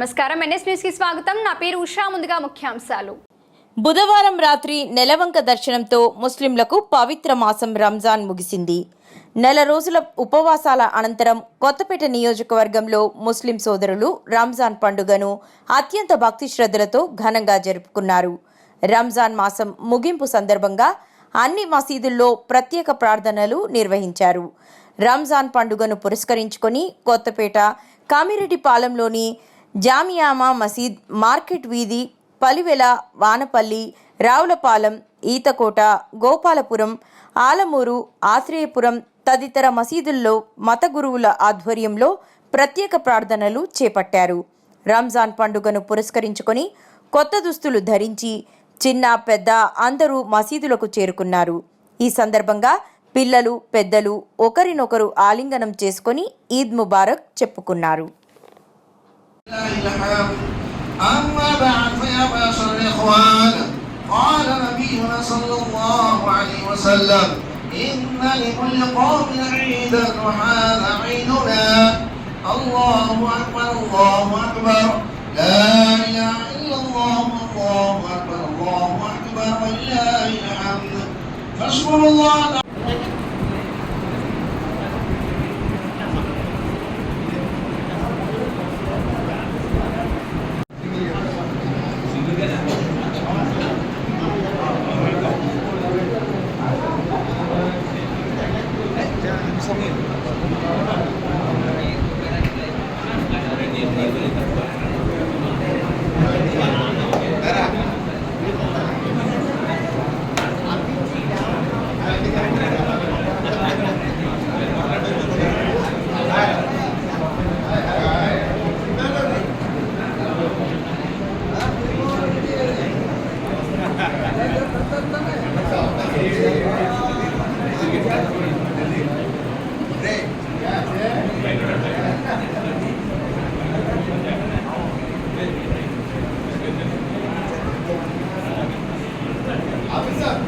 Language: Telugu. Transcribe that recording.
నమస్కారం. ఎన్ఎస్ న్యూస్కి స్వాగతం. నా పేరు ఉషా. ముందుగా ముఖ్యాంశాలు. బుధవారం రాత్రి నెలవంక దర్శనంతో ముస్లింలకు పవిత్ర మాసం రంజాన్ ముగిసింది. నెల రోజుల ఉపవాసాల అనంతరం కొత్తపేట నియోజకవర్గంలో ముస్లిం సోదరులు రంజాన్ పండుగను అత్యంత భక్తి శ్రద్ధలతో ఘనంగా జరుపుకున్నారు. రంజాన్ మాసం ముగింపు సందర్భంగా అన్ని మసీదుల్లో ప్రత్యేక ప్రార్థనలు నిర్వహించారు. రంజాన్ పండుగను పురస్కరించుకొని కొత్తపేట కామిరెడ్డిపాలెంలోని జామియామా మసీద్ మార్కెట్ వీధి పలివెల వానపల్లి రావులపాలెం ఈతకోట గోపాలపురం ఆలమూరు ఆశ్రయపురం తదితర మసీదుల్లో మత గురువుల ఆధ్వర్యంలో ప్రత్యేక ప్రార్థనలు చేపట్టారు. రంజాన్ పండుగను పురస్కరించుకొని కొత్త దుస్తులు ధరించి చిన్న పెద్ద అందరూ మసీదులకు చేరుకున్నారు. ఈ సందర్భంగా పిల్లలు పెద్దలు ఒకరినొకరు ఆలింగనం చేసుకొని ఈద్ ముబారక్ చెప్పుకున్నారు. أما بعد فيا معشر الإخوان قال نبينا صلى الله عليه وسلم إن لكل قوم عيدا وهذا عيدنا. الله أكبر الله أكبر. لا إله إلا الله الله أكبر الله أكبر ولله الحمد. فاشكروا الله. সমীর ఆఫీసర్